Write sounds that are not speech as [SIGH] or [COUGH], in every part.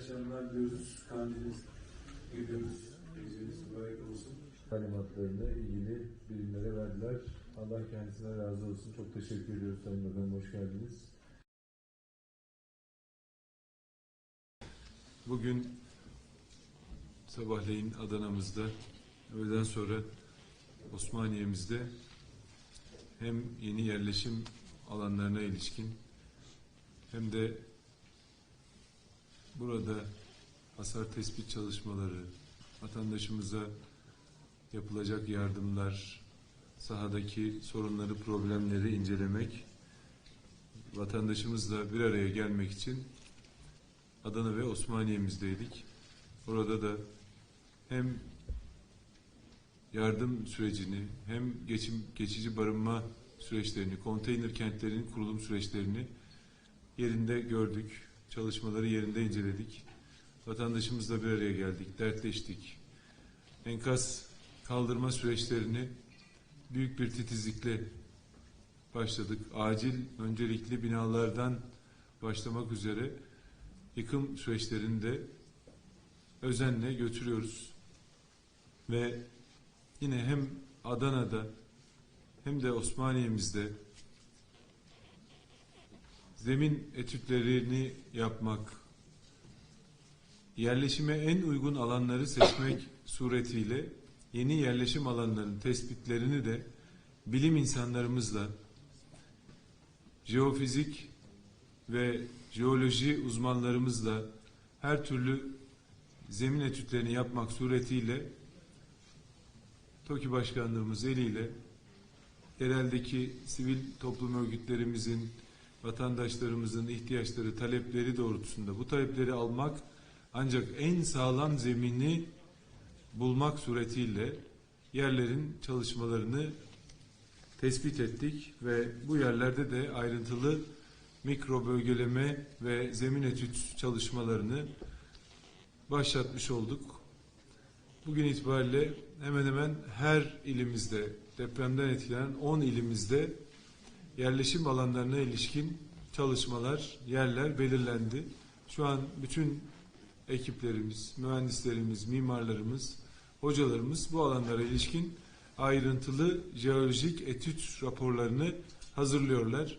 akşamlar diyoruz. Kandiliniz gidiyoruz. Geceniz mübarek olsun. Talimatlarını ilgili birimlere verdiler. Allah kendisine razı olsun. Çok teşekkür ediyoruz Sayın Bakanım. Hoş geldiniz. Bugün sabahleyin Adana'mızda, öğleden sonra Osmaniye'mizde hem yeni yerleşim alanlarına ilişkin hem de burada hasar tespit çalışmaları, vatandaşımıza yapılacak yardımlar, sahadaki sorunları, problemleri incelemek, vatandaşımızla bir araya gelmek için Adana ve Osmaniye'mizdeydik. Orada da hem yardım sürecini hem geçim, geçici barınma süreçlerini, konteyner kentlerin kurulum süreçlerini yerinde gördük. Çalışmaları yerinde inceledik. Vatandaşımızla bir araya geldik, dertleştik. Enkaz kaldırma süreçlerini büyük bir titizlikle başladık. Acil öncelikli binalardan başlamak üzere yıkım süreçlerini de özenle götürüyoruz. Ve yine hem Adana'da hem de Osmaniye'mizde zemin etütlerini yapmak, yerleşime en uygun alanları seçmek [COUGHS] suretiyle yeni yerleşim alanlarının tespitlerini de bilim insanlarımızla jeofizik ve jeoloji uzmanlarımızla her türlü zemin etütlerini yapmak suretiyle TOKİ Başkanlığımız eliyle yereldeki sivil toplum örgütlerimizin, vatandaşlarımızın ihtiyaçları, talepleri doğrultusunda bu talepleri almak ancak en sağlam zemini bulmak suretiyle yerlerin çalışmalarını tespit ettik ve bu yerlerde de ayrıntılı mikro bölgeleme ve zemin etüt çalışmalarını başlatmış olduk. Bugün itibariyle hemen hemen her ilimizde depremden etkilenen 10 ilimizde yerleşim alanlarına ilişkin çalışmalar, yerler belirlendi. Şu an bütün ekiplerimiz, mühendislerimiz, mimarlarımız, hocalarımız bu alanlara ilişkin ayrıntılı jeolojik etüt raporlarını hazırlıyorlar.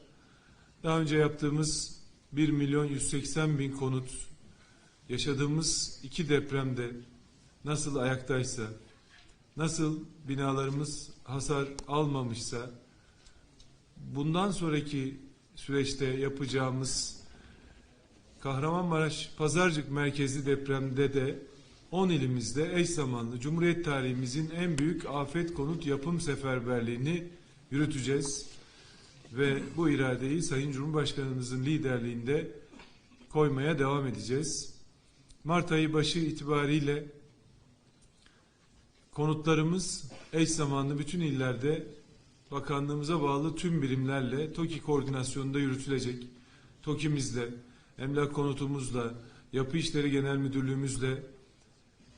Daha önce yaptığımız 1 milyon 180 bin konut yaşadığımız iki depremde nasıl ayaktaysa, nasıl binalarımız hasar almamışsa, bundan sonraki süreçte yapacağımız Kahramanmaraş Pazarcık merkezli depremde de 10 ilimizde eş zamanlı Cumhuriyet tarihimizin en büyük afet konut yapım seferberliğini yürüteceğiz ve bu iradeyi Sayın Cumhurbaşkanımızın liderliğinde koymaya devam edeceğiz. Mart ayı başı itibariyle konutlarımız eş zamanlı bütün illerde bakanlığımıza bağlı tüm birimlerle TOKİ koordinasyonunda yürütülecek. TOKİ'mizle, emlak konutumuzla, yapı işleri genel müdürlüğümüzle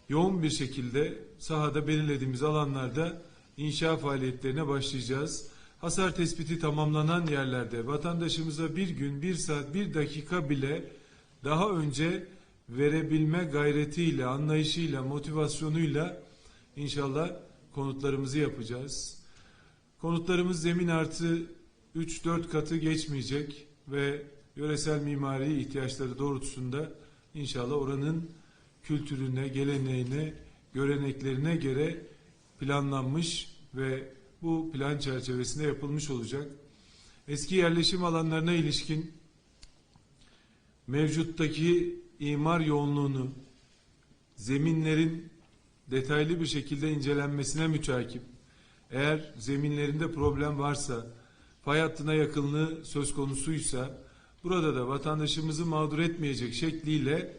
yoğun bir şekilde sahada belirlediğimiz alanlarda inşa faaliyetlerine başlayacağız hasar tespiti tamamlanan yerlerde vatandaşımıza bir gün, bir saat, bir dakika bile daha önce verebilme gayretiyle, anlayışıyla, motivasyonuyla inşallah konutlarımızı yapacağız. Konutlarımız zemin artı 3-4 katı geçmeyecek ve yöresel mimari ihtiyaçları doğrultusunda inşallah oranın kültürüne, geleneğine, göreneklerine göre planlanmış ve bu plan çerçevesinde yapılmış olacak. Eski yerleşim alanlarına ilişkin mevcuttaki imar yoğunluğunu zeminlerin detaylı bir şekilde incelenmesine müteakip. Eğer zeminlerinde problem varsa, fay hattına yakınlığı söz konusuysa, burada da vatandaşımızı mağdur etmeyecek şekliyle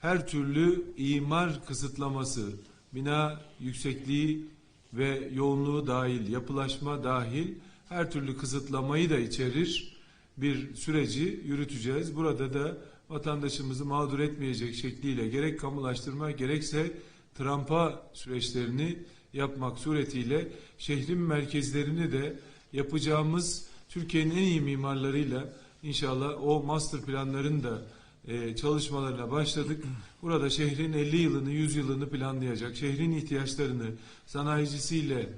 her türlü imar kısıtlaması, bina yüksekliği ve yoğunluğu dahil, yapılaşma dahil her türlü kısıtlamayı da içerir bir süreci yürüteceğiz. Burada da vatandaşımızı mağdur etmeyecek şekliyle gerek kamulaştırma gerekse trampa süreçlerini yapmak suretiyle şehrin merkezlerini de yapacağımız Türkiye'nin en iyi mimarlarıyla inşallah o master planların da e, çalışmalarına başladık. Burada şehrin 50 yılını, 100 yılını planlayacak, şehrin ihtiyaçlarını sanayicisiyle,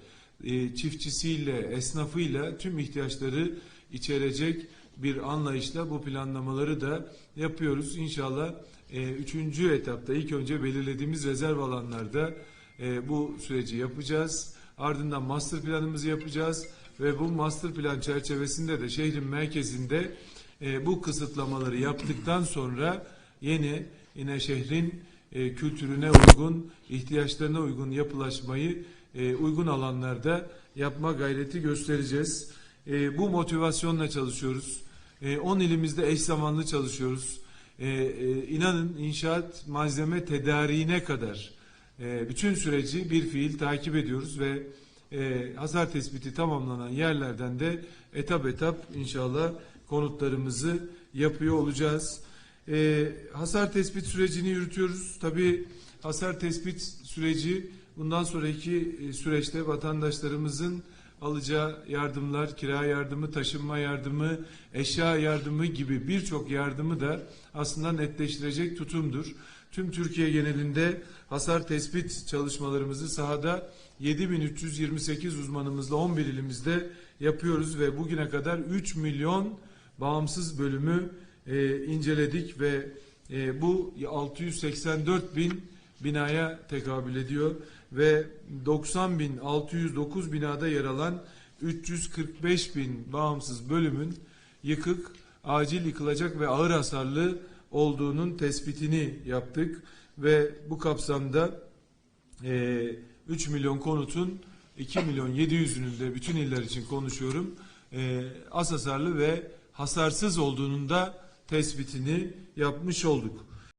e, çiftçisiyle, esnafıyla tüm ihtiyaçları içerecek bir anlayışla bu planlamaları da yapıyoruz. İnşallah e, üçüncü etapta ilk önce belirlediğimiz rezerv alanlarda e, bu süreci yapacağız. Ardından master planımızı yapacağız ve bu master plan çerçevesinde de şehrin merkezinde e, bu kısıtlamaları yaptıktan sonra yeni yine şehrin e, kültürüne uygun, ihtiyaçlarına uygun yapılaşmayı e, uygun alanlarda yapma gayreti göstereceğiz. E, bu motivasyonla çalışıyoruz. E, 10 ilimizde eş zamanlı çalışıyoruz. E, e, inanın inşaat malzeme tedariğine kadar e, bütün süreci bir fiil takip ediyoruz ve e, hasar tespiti tamamlanan yerlerden de etap etap inşallah konutlarımızı yapıyor olacağız. E, hasar tespit sürecini yürütüyoruz. Tabii hasar tespit süreci bundan sonraki e, süreçte vatandaşlarımızın alacağı yardımlar, kira yardımı, taşınma yardımı, eşya yardımı gibi birçok yardımı da aslında netleştirecek tutumdur. Tüm Türkiye genelinde hasar tespit çalışmalarımızı sahada 7328 uzmanımızla 11 ilimizde yapıyoruz ve bugüne kadar 3 milyon bağımsız bölümü e, inceledik ve e, bu 684 bin binaya tekabül ediyor ve 90 bin 609 binada yer alan 345 bin bağımsız bölümün yıkık, acil yıkılacak ve ağır hasarlı olduğunun tespitini yaptık ve bu kapsamda e, 3 milyon konutun 2 milyon 700'ünün de bütün iller için konuşuyorum e, az hasarlı ve hasarsız olduğunun da tespitini yapmış olduk.